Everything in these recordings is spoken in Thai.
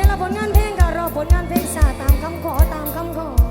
แต่ละผลงานเพลงก็รอผลงานเพลงสาตามคำขอตามคำขอ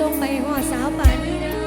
东北话啥反应呢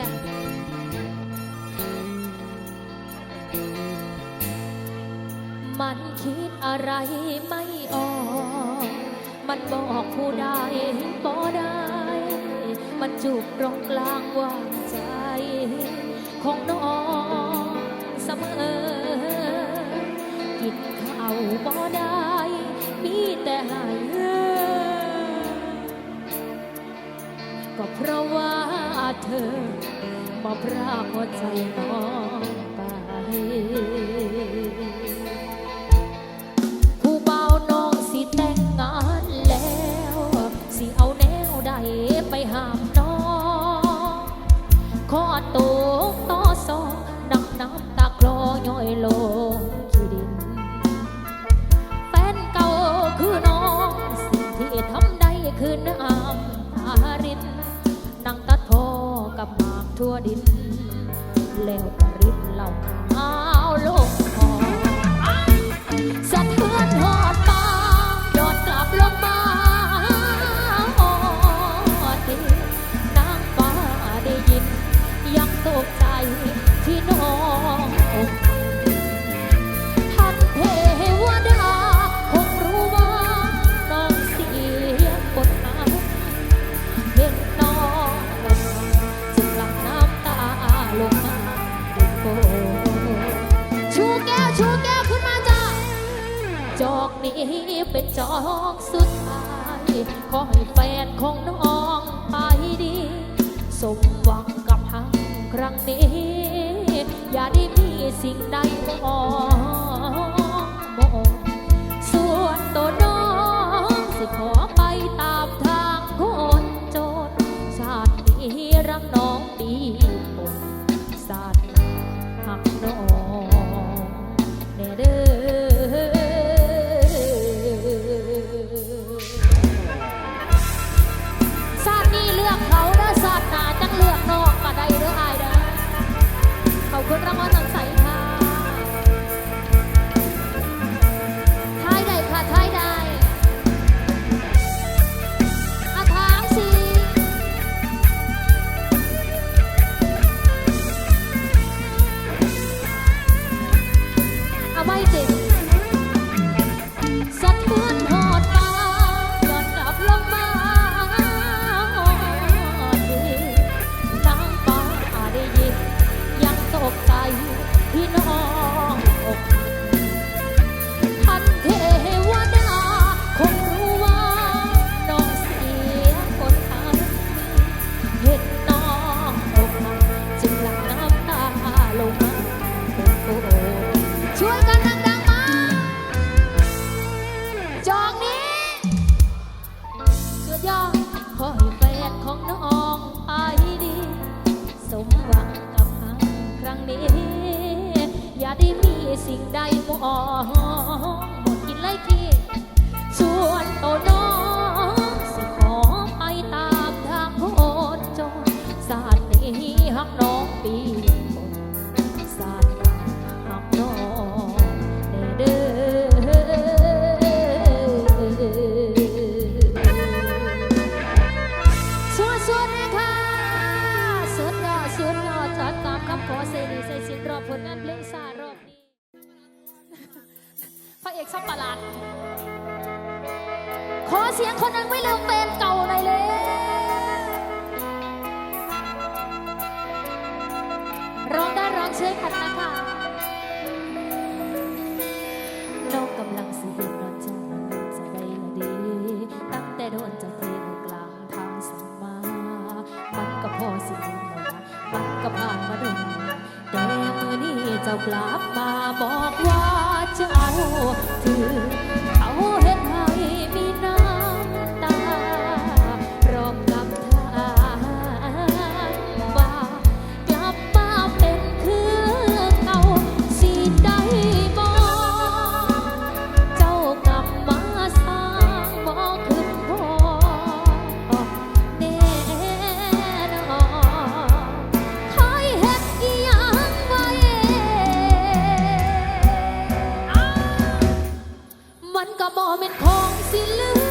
ค่ะมันคิดอะไรไม่ออก มันบอกผู้ใดบ่ได้ มันจูบตรงกลางวางใจ ของน้องเสมอ กินข้าวบ่ได้ มีแต่หายก็เพราะว่า เธอบอกพระหัวใจน้องไปผู้เบาน้องสิแต่งงานแล้ว สิเอาแนวใดไปหามน้องขอตัวต่อสองน้ำน้ำตาคลอย่อยลง ดินแล้ว นี้เป็นจองสุดท้ายขอให้แฟนของน้องไปดี สมหวังกับหังครั้งนี้ อย่าได้มีสิ่งใดมอง สิ่งใดมองหมดกินไรพี่ส่วนโตโน เสียงคนนั้นไม่ลืมเป็นเก่าหน่อยเลยร้องได้ร้องเช่วยกันนะคะน้องกำลังสิเห็นนอนจังจะได้ละดี ตั้งแต่โดนจะเทนกลางทางสัมมา มันก็พอสิมุนแล้วนะมันก็ผ่านมาดนแต่มือนี้เจ้ากลับมาบอกว่าจะเอาถือ มันก็บ่เป็นของสิลืม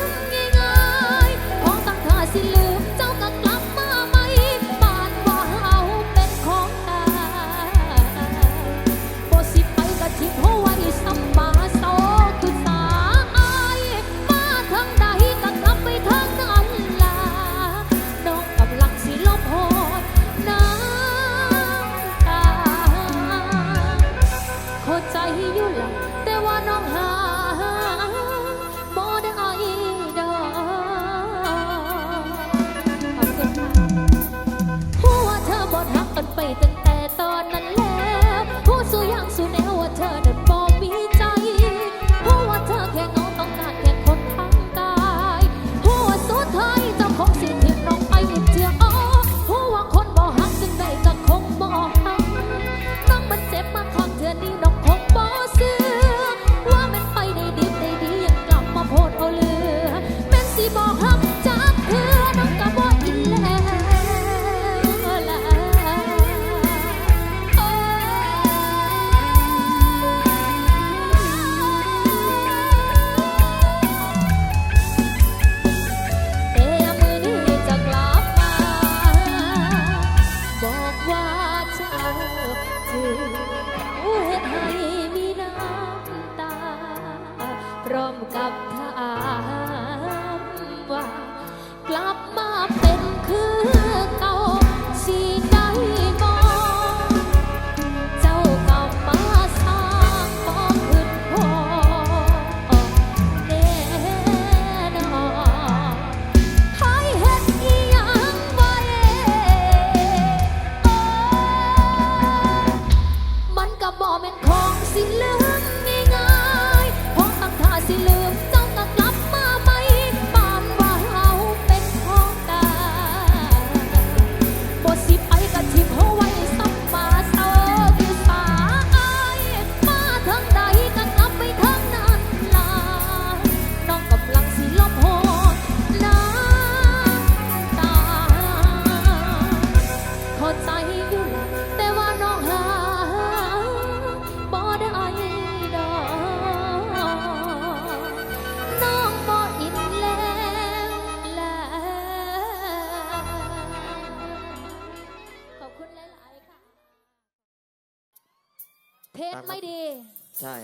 ใช่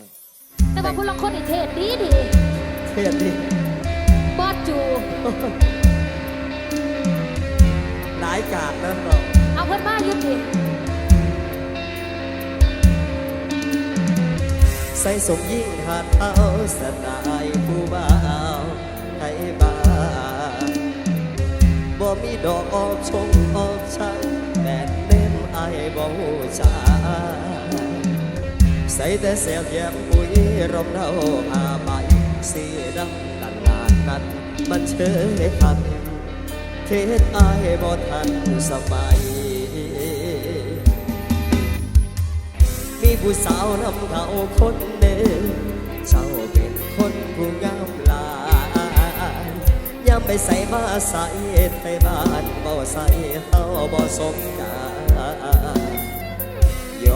แต่ว่าคุณลองคนอีกเทศดีดีเทศดิบอดจู หลายกาดนั่นหรอกเอาเพิ่นมาหยุดดิใส่สมยิ่งหาดเท้าสไตล์ผู้บ่าวไทยบ้านบ่มีดอกออกชงออกชังแต่เน้นไอายบ่หูชาใส่แต่เสียบแยมปุ๋ยรมเราอาใบสีดำกันลานกันมันเชยคันเทศอายบ่ทันสบายมีผู้สาวนำเขาคนหนึ่งเจ้าเป็นคนผู้งามลายยามไปใส่มาใส่ไทยบ้านบ่ใส่เฮาบ่สมกัน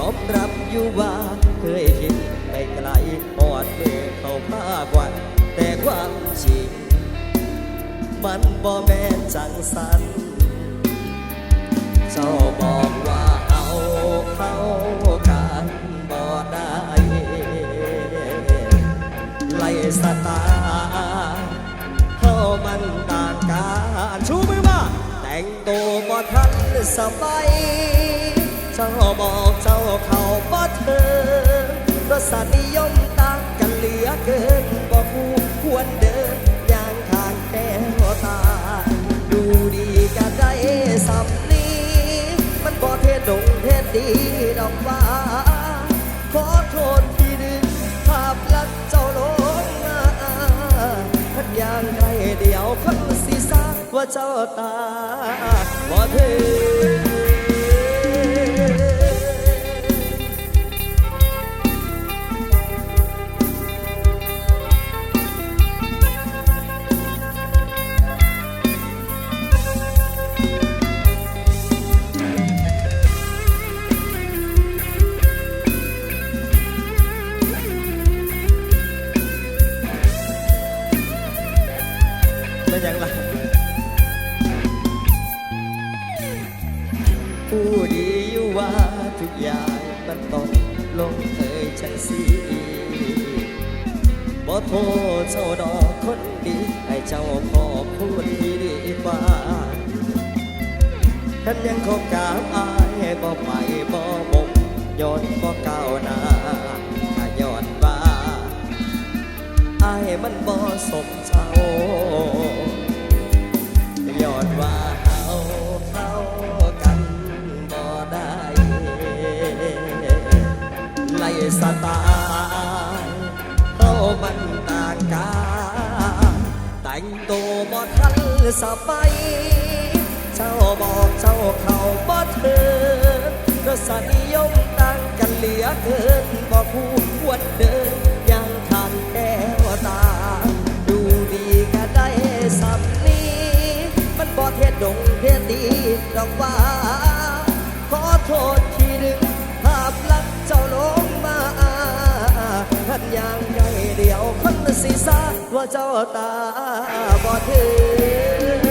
อมรับอยู่ว่าเคยคิดไปไกลปอดมือเข้าภาควัน แต่ความจริง มันบ่แม่นจังสัน เจ้าบอกว่าเอาเข้ากันบ่ได้ไล่สตาเข้ามันต่างกันชูมือมาแต่งตัวบ่ทันสบาย เจ้าบอกเจ้าเขาบ่เธอรสนิยมต่างกันเหลือเกินบ่คู่ควรเดินอย่างทางแก้วตา ดูดีก็ได้สำนีมันบ่เทดงเทศดีดอกว่า ขอโทษที่ดึงภาพลักเจ้าลงมาพันยางไรเดียวคนสีสาว่าเจ้าตาบ่เธอ สตล์เฮามันต่างกันแต่งตัวบ่ทันสบายเจ้าบอกเจ้าเขาบ่เถิดรสนิยมต่างกันเหลือเกินบ่คู่ควรเดินย่างทางแก้วตา ดูดีก็ได้สับนี้ มันบ่เทดงเทศดีดอกว่าขอโทษ อย่างไรเดียวคนสีสาว่าเจ้าตาบ่ถึง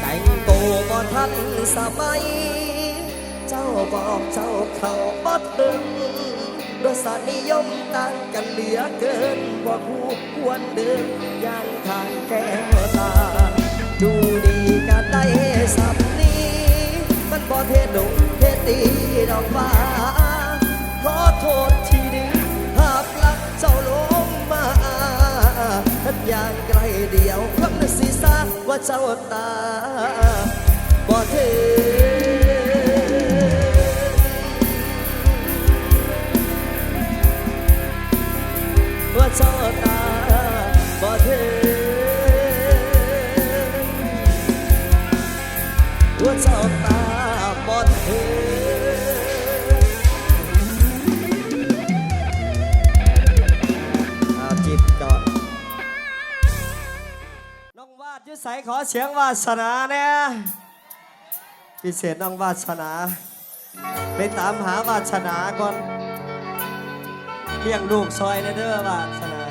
แต่งตัวบ่ทันสมัย เจ้าบอกเจ้าเขาบ่ถึงรสนิยมต่างกันเหลือเกินบ่คู่ควรเดินอย่างทางแก้วตา ดูดีก็ได้สับนี้ มันบ่เทศดงเทศดีดอกว่า ขอโทษที่ดึงภาพลักษณ์เจ้าลงมาทันอย่างไกลเดียวคนสีสาว่าเจ้าตาบ่ถึงว่าเจ้าตาบ่ถึงว่าเจ้า องวาดยุสัยขอเสียงวาสนาเนี่ยพิเศษน้องวาสนา ไปตามหาวาสนาก่อนเลี้ยงลูกซอยนะเด้อวาสนา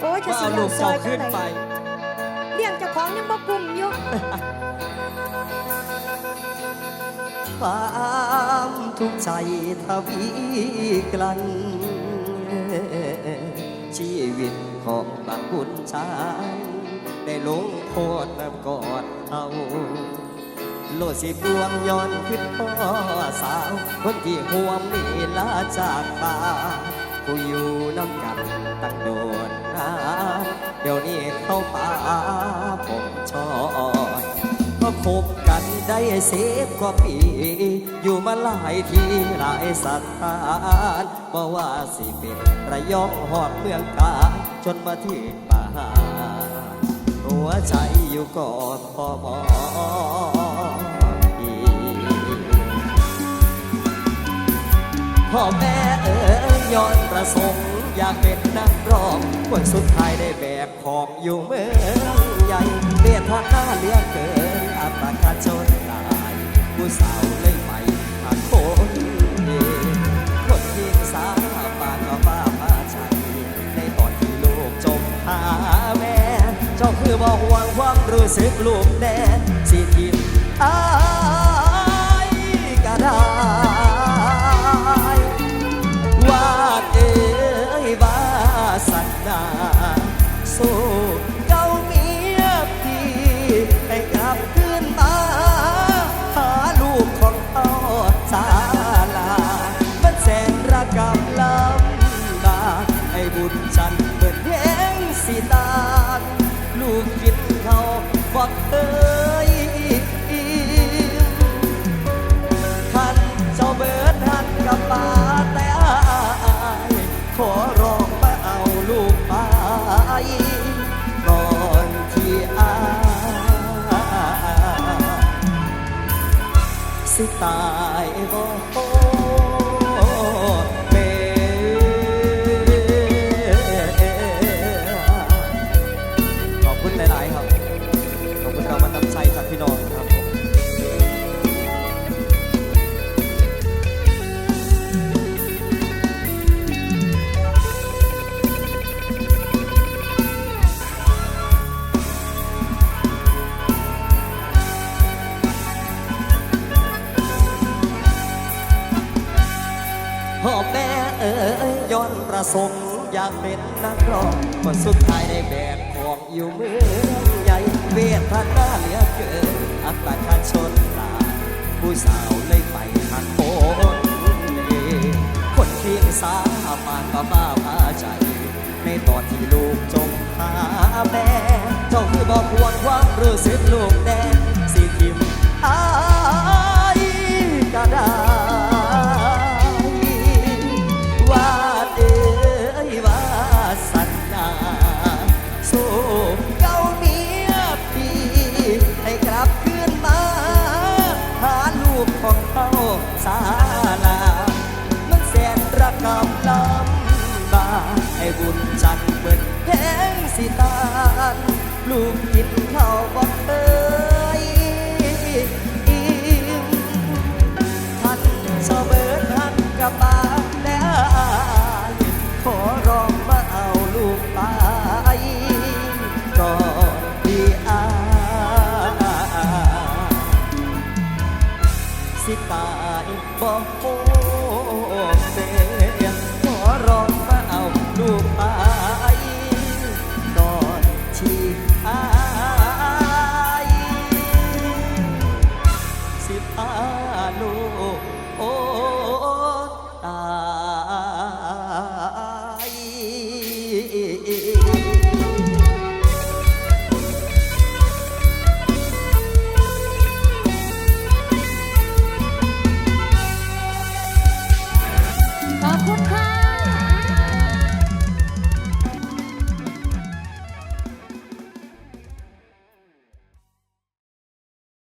โอ้ยจะว่าสิเอาลูกเจ้าขึ้นไป เลี้ยงเจ้าของยังบ่กลุ่มอยู่ ความทุกข์ใจทวีกลัน ชีวิตของบางคุณชาย ได้ลงโทษน้ำกอดเอาโลดสิบวงย้อนขึ้นพ่อสาว คนที่ห่วงนี่ลาจากตาผู้อยู่น้ำกันตั้งโดนนานเดี๋ยวนี้เข้าป่าผมชอยก็คบกันได้เสพกว่าปี อยู่มาหลายที่หลายสถานบ่ว่าสิเป็นระยองหอดเมืองกาจนมาที่ป่า หัวใจอยู่กอดพอมอพ่อแม่เอ๋ยย้อนประสงค์ อยากเป็นนักร้องวันสุดท้ายได้แบกของอยู่เมืองใหญ่เบียดทาหน้าเลี้ยเกินอัตคาจนตายผู้สาวเลยไปผ่านคนเดียวคนที่สาบานก็บ้ามาใจในตอนที่ลูกจมหาแม่ จ้าคือบอหวังความรู้สึกลูกแน่สิทิมอ้า ตายบ่ แม่ เจ้าคือบอกควรความรู้สึกลูกแ You.